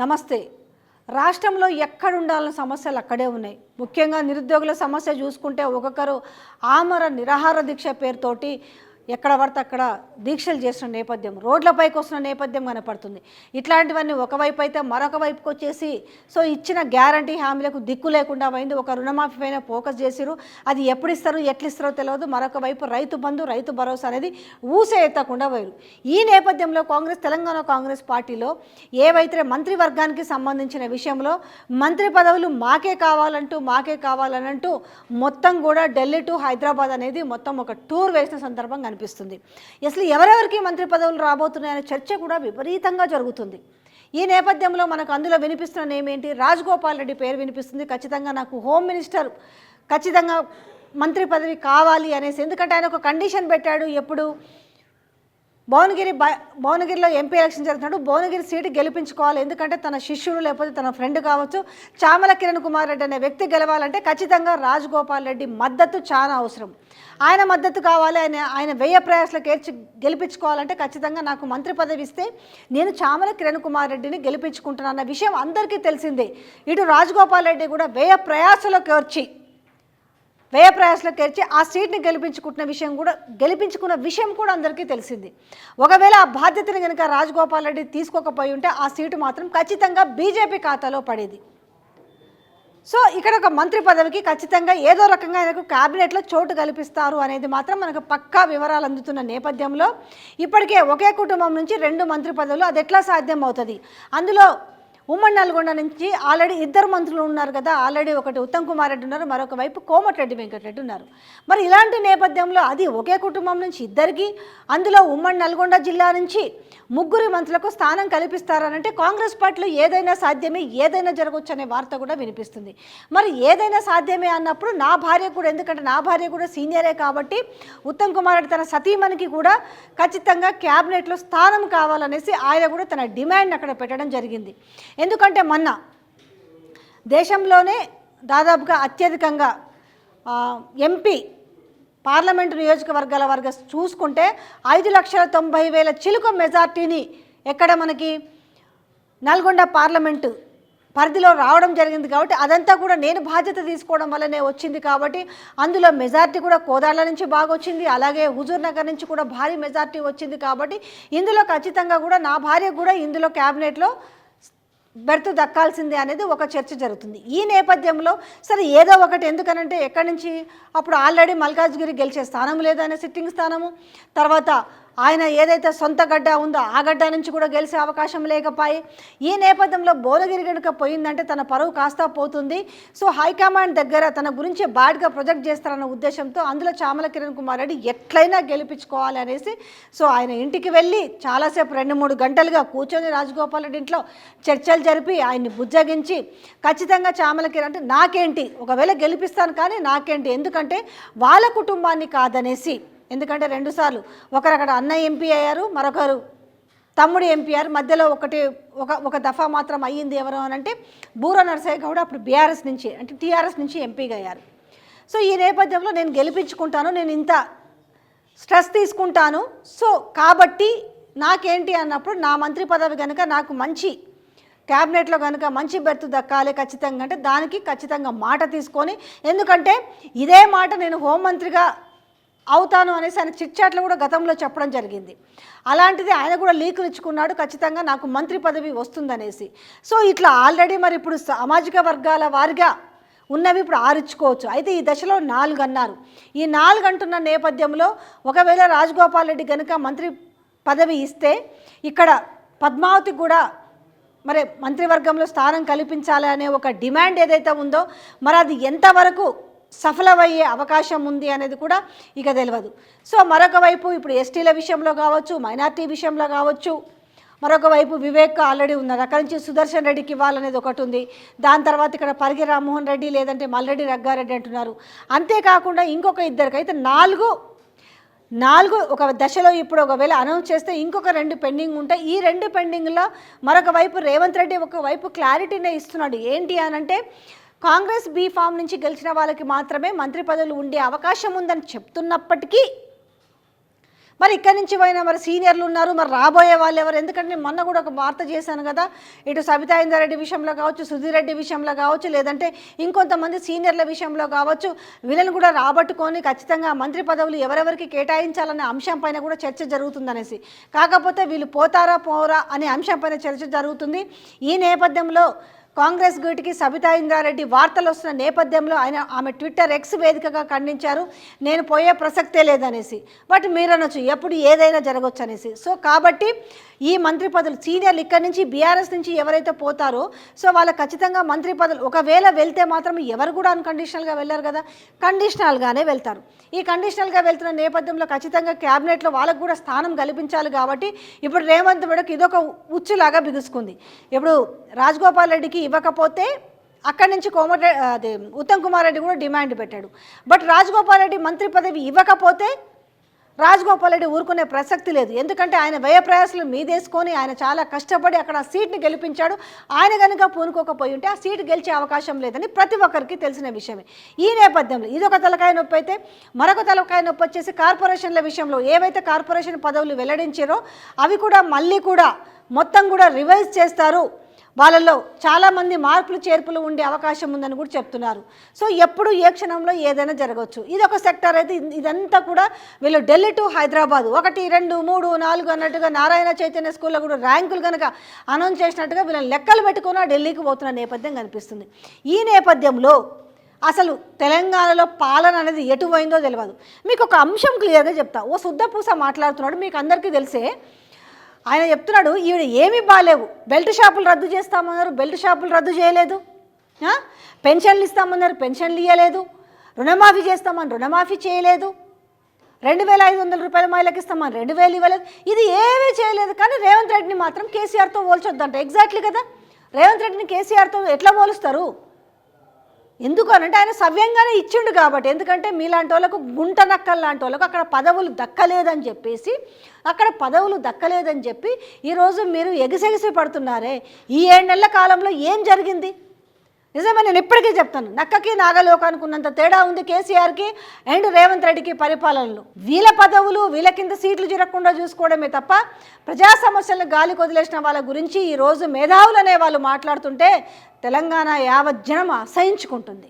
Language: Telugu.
నమస్తే. రాష్ట్రంలో ఎక్కడుండాలన్న సమస్యలు అక్కడే ఉన్నాయి. ముఖ్యంగా నిరుద్యోగుల సమస్య చూసుకుంటే ఒక్కొక్కరు ఆమర నిరాహార దీక్ష పేరుతోటి ఎక్కడ పడితే అక్కడ దీక్షలు చేస్తున్న నేపథ్యం రోడ్లపైకి వస్తున్న నేపథ్యం కనపడుతుంది. ఇట్లాంటివన్నీ ఒకవైపు అయితే మరొక వైపుకి వచ్చేసి సో ఇచ్చిన గ్యారంటీ హామీలకు దిక్కు లేకుండా పోయింది. ఒక రుణమాఫీ పైన ఫోకస్ చేసిరు అది ఎప్పుడు ఇస్తారు ఎట్లు ఇస్తారో తెలియదు మరొక వైపు రైతు బంధు రైతు భరోసా అనేది ఊసే ఎత్తకుండా పోయారు ఈ నేపథ్యంలో కాంగ్రెస్ తెలంగాణ కాంగ్రెస్ పార్టీలో ఏవైతే మంత్రివర్గానికి సంబంధించిన విషయంలో మంత్రి పదవులు మాకే కావాలంటూ మాకే కావాలనంటూ మొత్తం కూడా ఢిల్లీ టు హైదరాబాద్ అనేది మొత్తం ఒక టూర్ వేసిన సందర్భం కనిపిస్తుంది. అసలు ఎవరెవరికి మంత్రి పదవులు రాబోతున్నాయనే చర్చ కూడా విపరీతంగా జరుగుతుంది. ఈ నేపథ్యంలో మనకు అందులో వినిపిస్తున్న ఏమేంటి రాజగోపాల్ రెడ్డి పేరు వినిపిస్తుంది. ఖచ్చితంగా నాకు హోమ్ మినిస్టర్ ఖచ్చితంగా మంత్రి పదవి కావాలి అనేసి. ఎందుకంటే ఆయన ఒక కండిషన్ పెట్టాడు. ఎప్పుడు? భువనగిరి భువనగిరిలో ఎంపీ ఎలక్షన్ జరుగుతున్నాడు భువనగిరి సీటు గెలిపించుకోవాలి. ఎందుకంటే తన శిష్యుడు లేకపోతే తన ఫ్రెండ్ కావచ్చు. చామల కిరణ్ కుమార్ రెడ్డి అనే వ్యక్తి గెలవాలంటే ఖచ్చితంగా రాజగోపాల్ రెడ్డి మద్దతు చాలా అవసరం. ఆయన మద్దతు కావాలి ఆయన ఆయన వ్యయ ప్రయాసలకు ఏర్చి గెలిపించుకోవాలంటే ఖచ్చితంగా నాకు మంత్రి పదవి ఇస్తే నేను చామల కిరణ్ కుమార్ రెడ్డిని గెలిపించుకుంటున్నాను అన్న విషయం అందరికీ తెలిసిందే. ఇటు రాజగోపాల్ రెడ్డి కూడా వ్యయ ప్రయాసలకు ఏర్చి వ్యయ ప్రయాసలకు గెలిచి ఆ సీట్ని గెలిపించుకుంటున్న విషయం కూడా గెలిపించుకున్న విషయం కూడా అందరికీ తెలిసింది. ఒకవేళ ఆ బాధ్యతను కనుక రాజగోపాల్ రెడ్డి తీసుకోకపోయి ఉంటే ఆ సీటు మాత్రం ఖచ్చితంగా బీజేపీ ఖాతాలో పడేది. సో ఇక్కడ ఒక మంత్రి పదవికి ఖచ్చితంగా ఏదో రకంగా ఆయనకు క్యాబినెట్లో చోటు కల్పిస్తారు అనేది మాత్రం మనకు పక్కా వివరాలు అందుతున్న నేపథ్యంలో ఇప్పటికే ఒకే కుటుంబం నుంచి రెండు మంత్రి పదవులు అది ఎట్లా సాధ్యం అవుతుంది అందులో ఉమ్మడి నల్గొండ నుంచి ఆల్రెడీ ఇద్దరు మంత్రులు ఉన్నారు కదా ఆల్రెడీ ఒకటి ఉత్తమ్ కుమార్ రెడ్డి ఉన్నారు మరొక వైపు కోమటిరెడ్డి వెంకటరెడ్డి ఉన్నారు. మరి ఇలాంటి నేపథ్యంలో అది ఒకే కుటుంబం నుంచి ఇద్దరికి అందులో ఉమ్మడి నల్గొండ జిల్లా నుంచి ముగ్గురు మంత్రులకు స్థానం కల్పిస్తారనంటే కాంగ్రెస్ పార్టీలో ఏదైనా సాధ్యమే ఏదైనా జరగవచ్చు అనే వార్త కూడా వినిపిస్తుంది. మరి ఏదైనా సాధ్యమే అన్నప్పుడు నా భార్య కూడా ఎందుకంటే నా భార్య కూడా సీనియరే కాబట్టి ఉత్తమ్ కుమార్ రెడ్డి తన సతీమణికి కూడా ఖచ్చితంగా క్యాబినెట్లో స్థానం కావాలనేసి ఆయన కూడా తన డిమాండ్ అక్కడ పెట్టడం జరిగింది. ఎందుకంటే మొన్న దేశంలోనే దాదాపుగా అత్యధికంగా ఎంపీ పార్లమెంటు నియోజకవర్గాల వర్గ చూసుకుంటే ఐదు లక్షల తొంభై వేల చిలుక మెజార్టీని ఎక్కడ మనకి నల్గొండ పార్లమెంటు పరిధిలో రావడం జరిగింది కాబట్టి అదంతా కూడా నేను బాధ్యత తీసుకోవడం వల్లనే వచ్చింది కాబట్టి అందులో మెజార్టీ కూడా కోదాళ్ళ నుంచి బాగా వచ్చింది అలాగే హుజూర్ నగర్ నుంచి కూడా భారీ మెజార్టీ వచ్చింది కాబట్టి ఇందులో ఖచ్చితంగా కూడా నా భార్య కూడా ఇందులో క్యాబినెట్లో బెర్త్ దక్కాల్సిందే అనేది ఒక చర్చ జరుగుతుంది. ఈ నేపథ్యంలో సరే ఏదో ఒకటి ఎందుకనంటే ఎక్కడి నుంచి అప్పుడు ఆల్రెడీ మల్కాజ్గిరి గెలిచే స్థానం లేదు సిట్టింగ్ స్థానము తర్వాత ఆయన ఏదైతే సొంత గడ్డ ఉందో ఆ గడ్డ నుంచి కూడా గెలిచే అవకాశం లేకపోయి ఈ నేపథ్యంలో భువనగిరి గనుక పోయిందంటే తన పరువు కాస్తా పోతుంది. సో హైకమాండ్ దగ్గర తన గురించి బ్యాడ్గా ప్రొజెక్ట్ చేస్తారన్న ఉద్దేశంతో అందులో చామల కిరణ్ కుమార్ రెడ్డి ఎట్లయినా గెలిపించుకోవాలి అనేసి సో ఆయన ఇంటికి వెళ్ళి చాలాసేపు రెండు మూడు గంటలుగా కూర్చొని రాజగోపాల్ రెడ్డి ఇంట్లో చర్చలు జరిపి ఆయన్ని బుజ్జగించి ఖచ్చితంగా చామల కిరణ్ అంటే నాకేంటి? ఒకవేళ గెలిపిస్తాను కానీ నాకేంటి? ఎందుకంటే వాళ్ళ కుటుంబాన్ని కాదనేసి ఎందుకంటే రెండుసార్లు ఒకరు అక్కడ అన్న ఎంపీ అయ్యారు మరొకరు తమ్ముడు ఎంపీఆర్ మధ్యలో ఒకటి ఒక ఒక దఫా మాత్రం అయ్యింది ఎవరు అని అంటే బూర నరసయ్య గౌడ అప్పుడు బీఆర్ఎస్ నుంచి అంటే టీఆర్ఎస్ నుంచి ఎంపీగా అయ్యారు. సో ఈ నేపథ్యంలో నేను గెలిపించుకుంటాను నేను ఇంత స్ట్రెస్ తీసుకుంటాను. సో కాబట్టి నాకేంటి అన్నప్పుడు నా మంత్రి పదవి కనుక నాకు మంచి క్యాబినెట్లో కనుక మంచి బెర్త్ దక్కాలి ఖచ్చితంగా అంటే దానికి ఖచ్చితంగా మాట తీసుకొని ఎందుకంటే ఇదే మాట నేను హోంమంత్రిగా అవుతాను అనేసి ఆయన చిట్చాట్లు కూడా గతంలో చెప్పడం జరిగింది. అలాంటిది ఆయన కూడా లీకులు ఇచ్చుకున్నాడు. ఖచ్చితంగా నాకు మంత్రి పదవి వస్తుందనేసి. సో ఇట్లా ఆల్రెడీ మరి ఇప్పుడు సామాజిక వర్గాల వారిగా ఉన్నవి ఇప్పుడు ఆరిచ్చుకోవచ్చు. అయితే ఈ దశలో నాలుగు అన్నారు. ఈ నాలుగు అంటున్న నేపథ్యంలో ఒకవేళ రాజగోపాల్ రెడ్డి కనుక మంత్రి పదవి ఇస్తే ఇక్కడ పద్మావతి కూడా మరి మంత్రివర్గంలో స్థానం కల్పించాలి అనే ఒక డిమాండ్ ఏదైతే ఉందో మరి అది ఎంతవరకు సఫలమయ్యే అవకాశం ఉంది అనేది కూడా ఇక తెలియదు సో మరొక వైపు ఇప్పుడు ఎస్టీల విషయంలో కావచ్చు మైనార్టీ విషయంలో కావచ్చు మరొక వైపు వివేక్ ఆల్రెడీ ఉన్నారు అక్కడి నుంచి సుదర్శన్ రెడ్డికి ఇవ్వాలనేది ఒకటి ఉంది. దాని తర్వాత ఇక్కడ పరిగి రామ్మోహన్ రెడ్డి లేదంటే మల్రెడ్డి రగ్గారెడ్డి అంటున్నారు. అంతేకాకుండా ఇంకొక ఇద్దరికి అయితే నాలుగు నాలుగు ఒక దశలో ఇప్పుడు ఒకవేళ అనౌన్స్ చేస్తే ఇంకొక రెండు పెండింగ్ ఉంటాయి. ఈ రెండు పెండింగ్లో మరొక వైపు రేవంత్ రెడ్డి ఒకవైపు క్లారిటీనే ఇస్తున్నాడు. ఏంటి అని అంటే కాంగ్రెస్ బీ ఫామ్ నుంచి గెలిచిన వాళ్ళకి మాత్రమే మంత్రి పదవులు ఉండే అవకాశం ఉందని చెప్తున్నప్పటికీ మరి ఇక్కడి నుంచి పోయినా మరి సీనియర్లు ఉన్నారు మరి రాబోయే వాళ్ళు ఎవరు? ఎందుకంటే నేను మొన్న కూడా ఒక వార్త చేశాను కదా ఇటు సబితా ఇందారెడ్డి విషయంలో కావచ్చు సుధీర్ రెడ్డి విషయంలో కావచ్చు లేదంటే ఇంకొంతమంది సీనియర్ల విషయంలో కావచ్చు వీళ్ళని కూడా రాబట్టుకొని ఖచ్చితంగా మంత్రి పదవులు ఎవరెవరికి కేటాయించాలనే అంశం పైన కూడా చర్చ జరుగుతుందనేసి. కాకపోతే వీళ్ళు పోతారా పోరా అనే అంశం పైన చర్చ జరుగుతుంది. ఈ నేపథ్యంలో కాంగ్రెస్ గూటికి సబితా ఇంద్రారెడ్డి వార్తలు వస్తున్న నేపథ్యంలో ఆయన ఆమె ట్విట్టర్ ఎక్స్ వేదికగా ఖండించారు. నేను పోయే ప్రసక్తే లేదనేసి. బట్ మీరనొచ్చు ఎప్పుడు ఏదైనా జరగవచ్చు అనేసి సో కాబట్టి ఈ మంత్రి పదవులు సీనియర్లు ఇక్కడి నుంచి బీఆర్ఎస్ నుంచి ఎవరైతే పోతారో సో వాళ్ళ ఖచ్చితంగా మంత్రి పదవులు ఒకవేళ వెళ్తే మాత్రం ఎవరు కూడా అన్కండిషనల్గా వెళ్ళారు కదా. కండిషనల్గానే వెళ్తారు. ఈ కండిషనల్గా వెళ్తున్న నేపథ్యంలో ఖచ్చితంగా క్యాబినెట్లో వాళ్ళకు కూడా స్థానం కల్పించాలి కాబట్టి ఇప్పుడు రేవంత్ మేడకు ఇదొక ఉచ్చులాగా బిగుసుకుంది. ఇప్పుడు రాజగోపాల్ రెడ్డికి ఇవ్వకపోతే అక్కడి నుంచి కోమటి అది ఉత్తమ్ కుమార్ రెడ్డి కూడా డిమాండ్ పెట్టాడు. బట్ రాజగోపాల్ రెడ్డి మంత్రి పదవి ఇవ్వకపోతే రాజగోపాల్ రెడ్డి ఊరుకునే ప్రసక్తి లేదు. ఎందుకంటే ఆయన వ్యయ ప్రయాసాలు మీదేసుకొని ఆయన చాలా కష్టపడి అక్కడ ఆ సీట్ని గెలిపించాడు. ఆయన కనుక పూనుకోకపోయి ఉంటే ఆ సీటు గెలిచే అవకాశం లేదని ప్రతి ఒక్కరికి తెలిసిన విషయమే. ఈ నేపథ్యంలో ఇదొక తలకాయ నొప్పి అయితే మరొక తలకాయ నొప్పి వచ్చేసి కార్పొరేషన్ల విషయంలో ఏవైతే కార్పొరేషన్ పదవులు వెల్లడించారో అవి కూడా మళ్ళీ కూడా మొత్తం కూడా రివైజ్ చేస్తారు. వాళ్ళల్లో చాలామంది మార్పులు చేర్పులు ఉండే అవకాశం ఉందని కూడా చెప్తున్నారు. సో ఎప్పుడు ఏ క్షణంలో ఏదైనా జరగవచ్చు ఇది ఒక సెక్టర్ అయితే ఇదంతా కూడా వీళ్ళు ఢిల్లీ టు హైదరాబాద్ ఒకటి రెండు మూడు నాలుగు అన్నట్టుగా నారాయణ చైతన్య స్కూల్లో కూడా ర్యాంకులు కనుక అనౌన్స్ చేసినట్టుగా వీళ్ళని లెక్కలు పెట్టుకున్న ఢిల్లీకి పోతున్న నేపథ్యం కనిపిస్తుంది. ఈ నేపథ్యంలో అసలు తెలంగాణలో పాలన అనేది ఎటు పోయిందో తెలియదు మీకు ఒక అంశం క్లియర్గా చెప్తా. ఓ శుద్ధపూస మాట్లాడుతున్నాడు. మీకు అందరికీ తెలిసే ఆయన చెప్తున్నాడు ఈవిడ ఏమీ బాగాలేవు బెల్ట్ షాపులు రద్దు చేస్తామన్నారు. బెల్ట్ షాపులు రద్దు చేయలేదు. పెన్షన్లు ఇస్తామన్నారు. పెన్షన్లు ఇవ్వలేదు రుణమాఫీ చేస్తామని రుణమాఫీ చేయలేదు. రెండు వేల ఐదు వందల రూపాయల మహిళకి ఇస్తామని రెండు వేలు ఇవ్వలేదు. ఇది ఏమీ చేయలేదు. కానీ రేవంత్ రెడ్డిని మాత్రం కేసీఆర్తో పోల్చొద్దంట. ఎగ్జాక్ట్లీ కదా? రేవంత్ రెడ్డిని కేసీఆర్తో ఎట్లా పోలుస్తారు? ఎందుకు అనంటే ఆయన సవ్యంగానే ఇచ్చిండు కాబట్టి. ఎందుకంటే మీలాంటి వాళ్ళకు గుంట నక్కలు లాంటి వాళ్ళకు అక్కడ పదవులు దక్కలేదని చెప్పేసి అక్కడ పదవులు దక్కలేదని చెప్పి ఈరోజు మీరు ఎగిసెగిసి పడుతున్నారే. ఈ ఏడు నెలల కాలంలో ఏం జరిగింది? నిజమే నేను ఇప్పటికీ చెప్తాను. నక్కకి నాగలోకానికి ఉన్నంత తేడా ఉంది కేసీఆర్కి అండ్ రేవంత్ రెడ్డికి పరిపాలనలో. వీళ్ళ పదవులు వీళ్ళ కింద సీట్లు జరగకుండా చూసుకోవడమే తప్ప ప్రజా సమస్యలను గాలి కొదిలేసిన వాళ్ళ గురించి ఈరోజు మేధావులు అనే వాళ్ళు మాట్లాడుతుంటే తెలంగాణ యావజ్జనం అసహించుకుంటుంది.